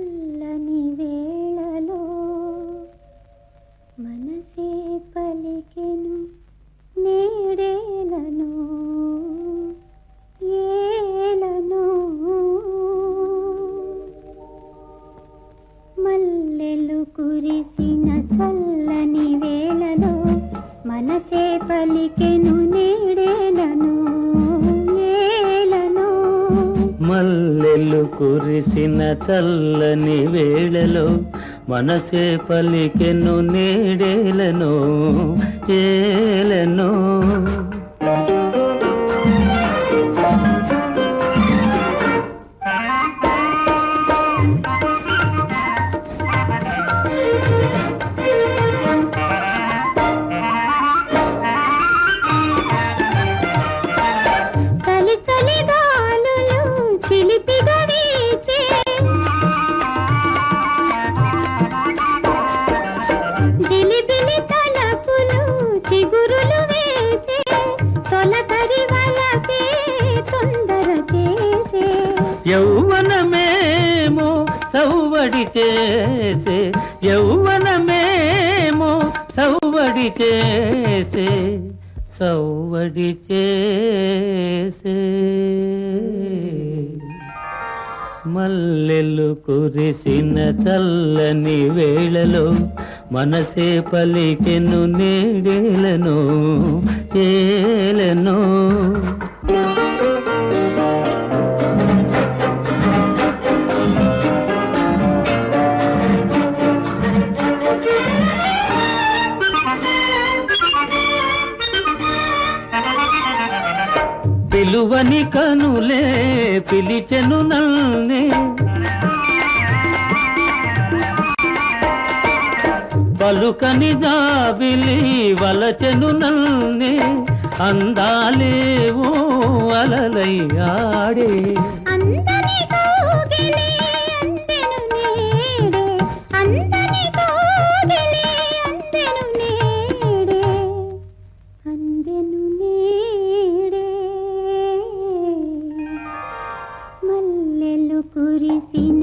చల్లని వేళలో మనసే పలికెను నేడేలను ఏలను. మల్లెలు కురిసిన చల్లని వేళలో మనసే పలికెను నేడే మల్లెలు కురిసిన చల్లని వేళలో మనసే పలికెను నేడేలను ఏలను. సవ్వడి చేసే యౌవనమేమో సవ్వడి చేసే సవ్వడి చేసే. మల్లెలు కురిసిన చల్లని వేళలో మనసే పలికెను నేడేలను ఏలను పిలువని కనులే పిలిచెను నల్నే. పలుకని జాబిలి వలచెను నల్నే. అందాలేవో అలలై ఆడే మల్లెలు కురిసిన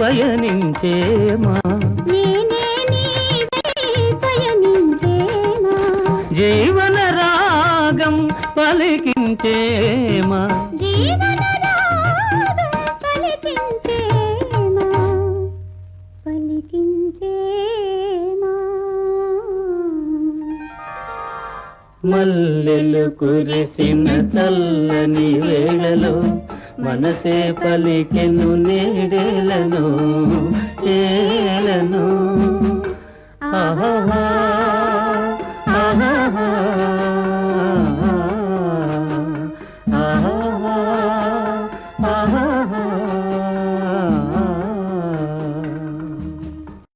పయనించేమా? జీవన రాగం పలికించేమా? మల్లెలు కురిసిన చల్లని వేళలో మనసే పలికెను నేడేలను ఏలను